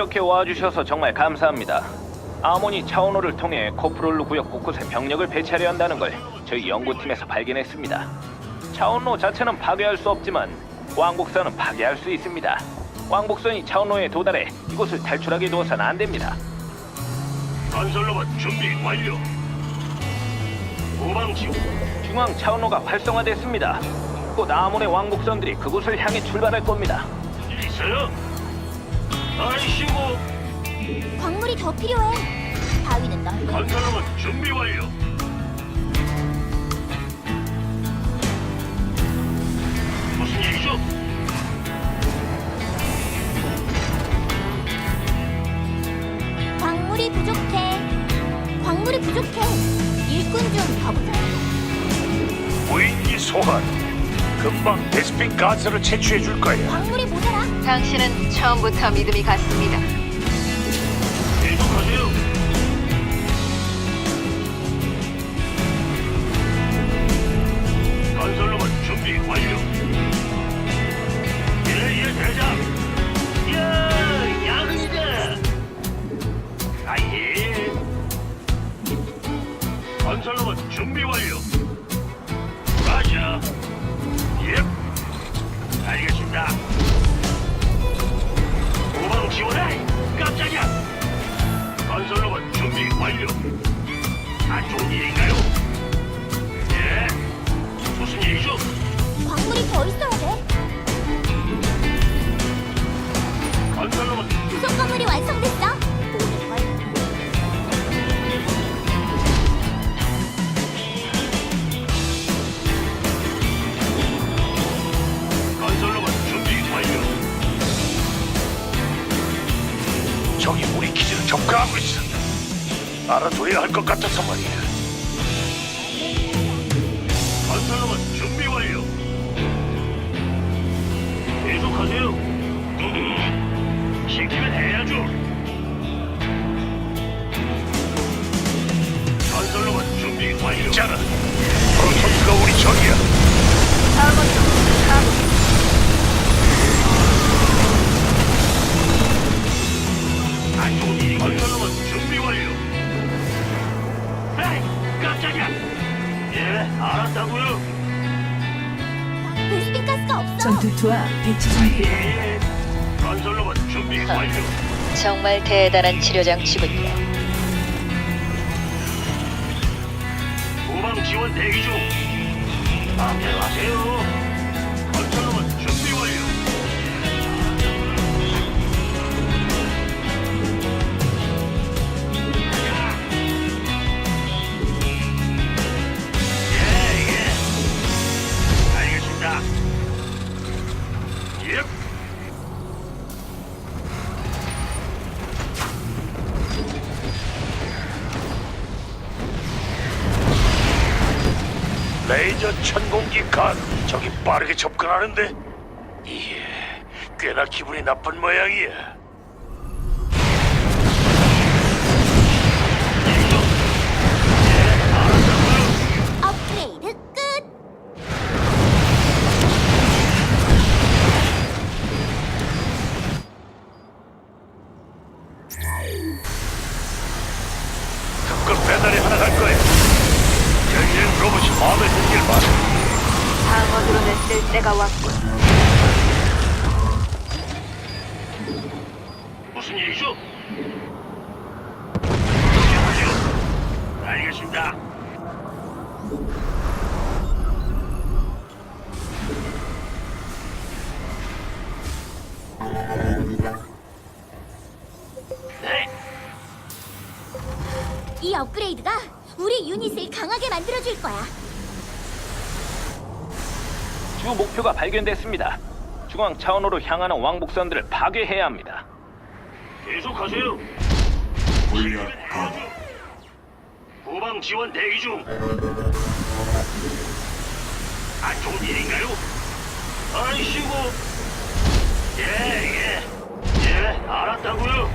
이렇게 와주셔서 정말 감사합니다. 아모니 차원호를 통해 코프롤루 구역 곳곳에 병력을 배치하려 한다는 걸 저희 연구팀에서 발견했습니다. 차원로 자체는 파괴할 수 없지만 왕복선은 파괴할 수 있습니다. 왕복선이 차원로에 도달해 이곳을 탈출하게 두어서는 안 됩니다. 건설로봇 준비 완료. 후방 지원. 중앙 차원로가 활성화됐습니다. 곧 아몬의 왕복선들이 그곳을 향해 출발할 겁니다. 일 있어요? 아이씨고 광물이 더 필요해. 바위는 넓네. 건설로봇 준비 완료. 무슨 일이죠? 광물이 부족해. 광물이 부족해. 일꾼 좀더 보자. 무인기 소환. 금방 베스핀 가스를 채취해 줄 거야. 광물이 모자라. 당신은 처음부터 믿음이 갔습니다. 계속하세요. 할 것 같아서 말이야. 건설로봇 준비 완료. 계속하세요. 시키면 해야죠. 전투투와 배치 준비 예, 건설로봇 준비 완료. 정말 대단한 치료 장치군요. 후방 지원 대기 중. 마음대로 하세요. 레이저 천공기 간 저기 빠르게 접근하는데 이게 꽤나 기분이 나쁜 모양이야. 쓸 때가 왔군. 무슨 일이죠? 하죠. 알겠습니다. 네, 이 업그레이드가 우리 유닛을 강하게 만들어줄 거야. 주 목표가 발견됐습니다. 중앙 차원호로 향하는 왕복선들을 파괴해야 합니다. 계속하세요. 후방 지원 대기 중. 안 좋은 일인가요? 아이씨고. 예, 예. 예, 알았다고요.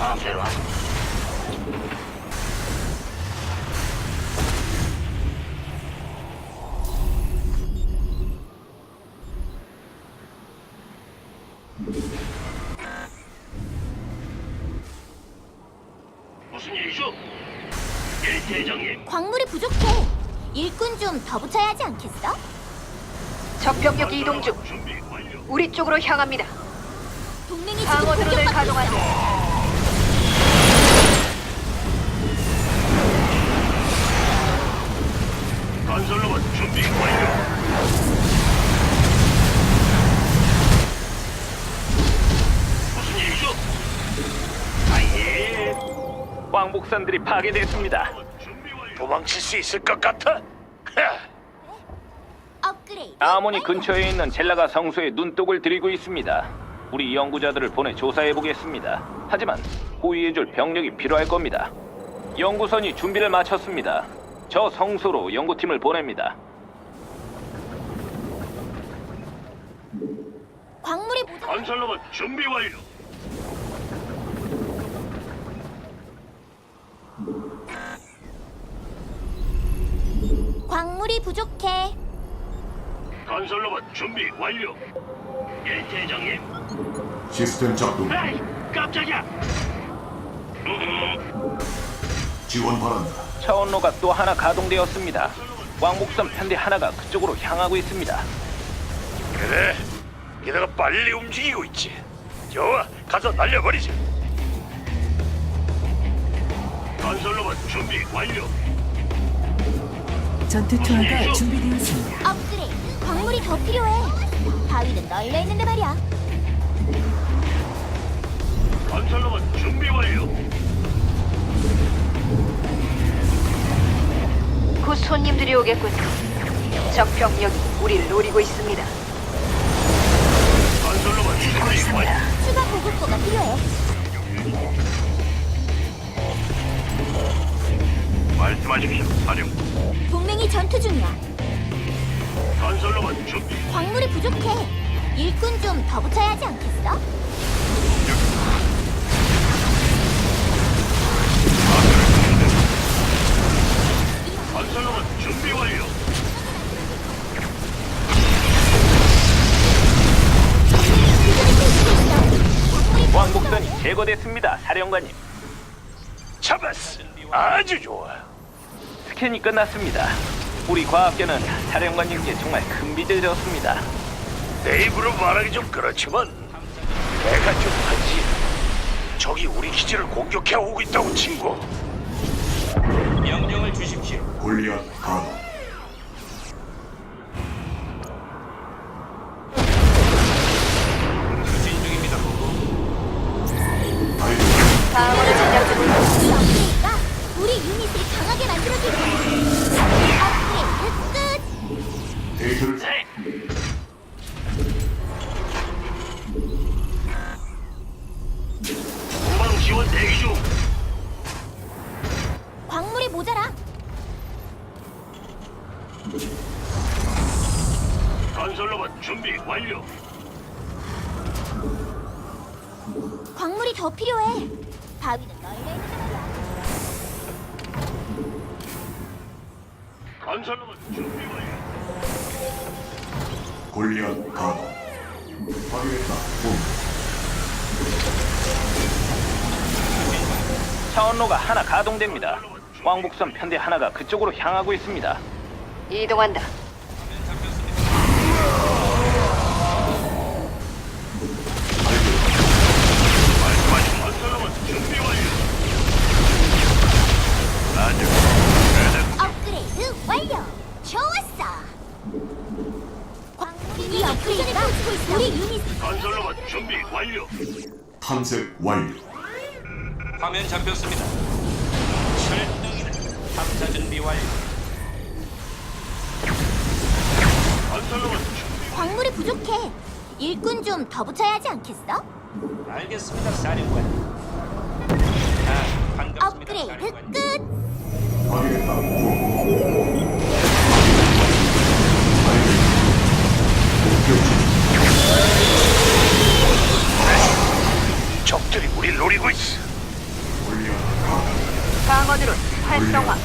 마음대로 하세요. 무슨 일이죠? 예, 대장님. 광물이 부족해. 일꾼 좀 더 붙여야 하지 않겠어? 적병력 이동 중. 준비 완료. 우리 쪽으로 향합니다. 동맹이 지금 방어 드론을 공격받고 가동한다. 있어. 건설로봇 준비 완료. 무슨 일이죠? 아예. 왕복선들이 파괴됐습니다. 도망칠 수 있을 것 같아? 업그레이드. 아모니. 근처에 있는 젤라가 성소에 눈독을 들이고 있습니다. 우리 연구자들을 보내 조사해 보겠습니다. 하지만 호위해줄 병력이 필요할 겁니다. 연구선이 준비를 마쳤습니다. 저 성소로 연구팀을 보냅니다. 광물이 부족. 건설로봇 준비 완료. 광물이 부족해. 건설로봇 준비 완료. 예, 대장님. 시스템 작동 에이, 깜짝이야. 지원 바란다. 차원로가 또 하나 가동되었습니다. 왕복선 편대 하나가 그쪽으로 향하고 있습니다. 그래. 게다가 빨리 움직이고 있지. 좋아, 가서 날려버리자. 건설로봇 준비 완료. 전투 투하가 준비되었습니다. 업그레이드. 광물이 더 필요해. 바위는 널려 있는데 말이야. 건설로봇 준비 완료. 곧 손님들이 오겠군. 적병력이 우리를 노리고 있습니다. 건설로봇 준비 완료. 추가 보급고가 필요해. 말씀하십시오, 사령. 동맹이 전투 중이야. 건설로봇 준비. 광물이 부족해. 일꾼 좀 더 붙여야 하지 않겠어? 건설로봇 준비 완료. 왕복선이 제거됐습니다. 사령관님. 잡았어. 아주 좋아. 스캔이 끝났습니다. 우리 과학계는 사령관님께 정말 큰 빚을 졌습니다. 내 입으로 말하기 좀 그렇지만 내가 좀 하지. 적이 우리 기지를 공격해 오고 있다고 친구. 명령을 주십시오. 골리앗 가동. 건설로봇 준비 완료. 광물이 더 필요해. 바위는 널려 있는데 말이야. 건설로봇 준비 완료. 골리앗 가동. 확인했다. 본 차원로가 하나 가동됩니다. 왕복선 편대 하나가 그쪽으로 향하고 있습니다. 이동한다. 더 붙여야 하지 않겠어? 알겠습니다, 사령관. 아, 반갑습니다, 업그레이드 사령관. 끝. 적들이 우리 노리고 있어. 골리앗 가동. 방어 드론 활성화.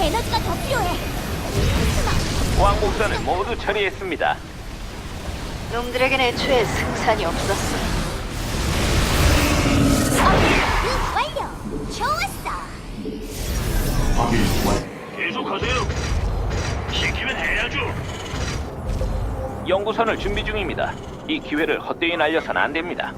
에너지가 더 필요해. 왕복선을 모두 처리했습니다. 놈들에겐 애초에 승산이 없었어. 업그레이드 완료. 좋았어. 확인 완료. 계속하세요. 시키면 해야죠. 연구선을 준비 중입니다. 이 기회를 헛되이 날려선 안 됩니다.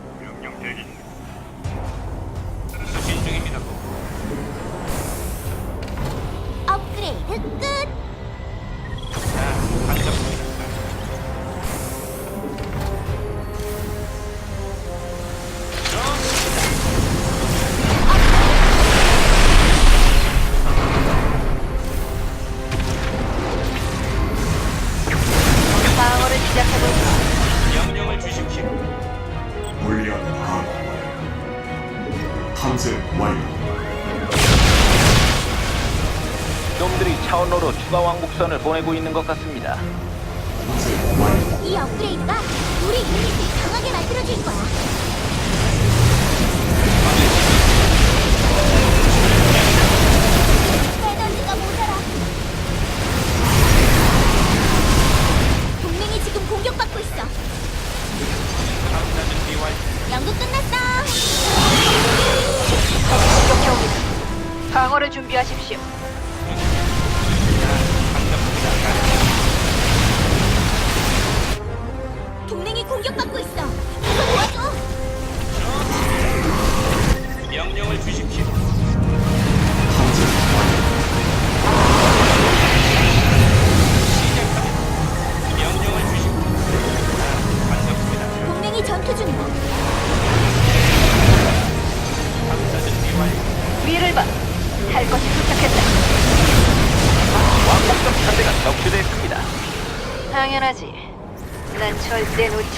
왕복선을 보내고 있는 것 같습니다.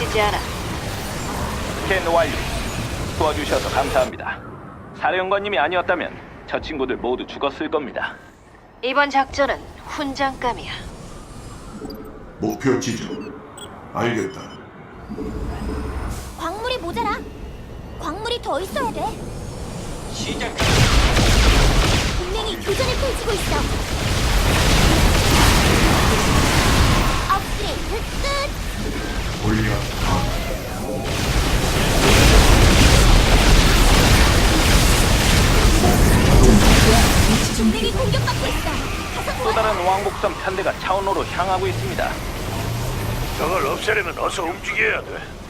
놓치지 않아. 스캔 완료. 도와주셔서 감사합니다. 사령관님이 아니었다면 저 친구들 모두 죽었을 겁니다. 이번 작전은 훈장감이야. 목표 지점. 알겠다. 광물이 모자라. 광물이 더 있어야 돼. 시작합니다. 동맹이 교전을 펼치고 있어. 위치 중 동맹이 공격받고 있어. 가서 또. 다른 왕복선 편대가 차원로로 향하고 있습니다. 저걸 없애려면 어서 움직여야 돼.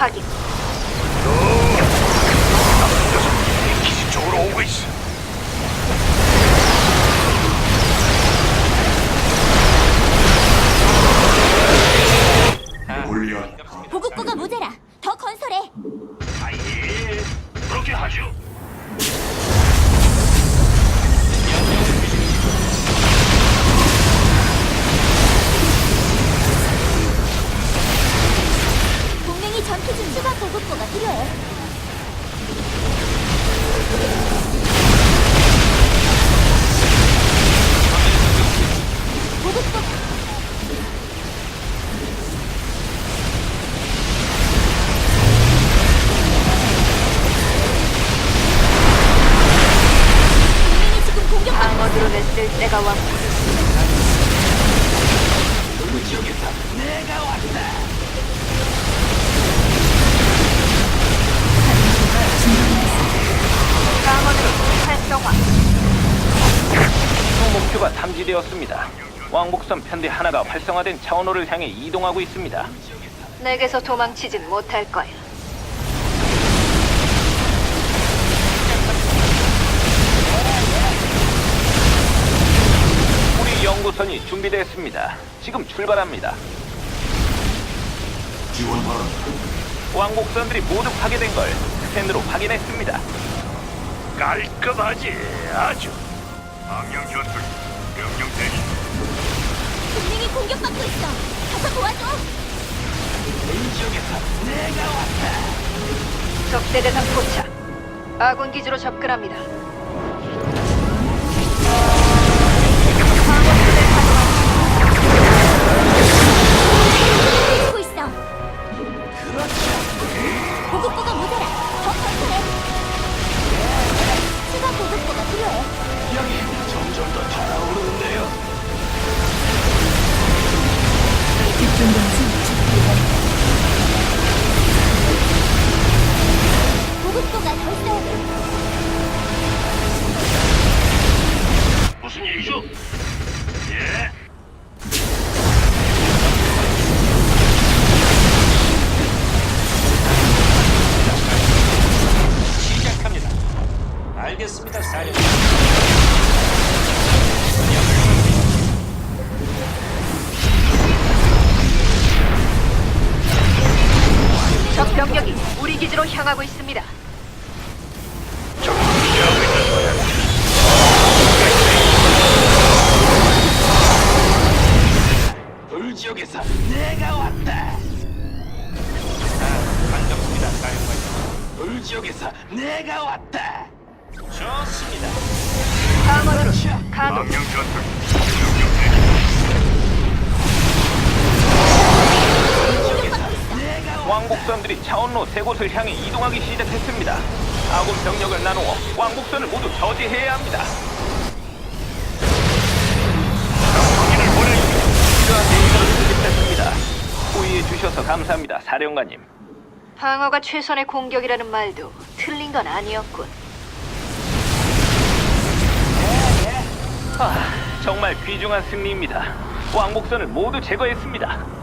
확인. 목표가 탐지되었습니다. 왕복선 편대 하나가 활성화된 차원호를 향해 이동하고 있습니다. 내게서 도망치진 못할 거야. 우리 연구선이 준비됐습니다. 지금 출발합니다. 지원. 왕복선들이 모두 파괴된 걸 스캔으로 확인했습니다. 깔끔하지. 아주. 망령 전투 명령 대기. 동맹이 공격받고 있어. 가서 도와줘. 적대 대상 포착. 아군 기지로 접근합니다. 기지로 향하고 있습니다. 왕복선들이 차원로 세 곳을 향해 이동하기 시작했습니다. 아군 병력을 나누어 왕복선을 모두 저지해야 합니다. 확인을 보내주십시오. 필요한 데이터를 수집했습니다. 호의해 주셔서 감사합니다, 사령관님. 방어가 최선의 공격이라는 말도 틀린 건 아니었군. 아, 정말 귀중한 승리입니다. 왕복선을 모두 제거했습니다.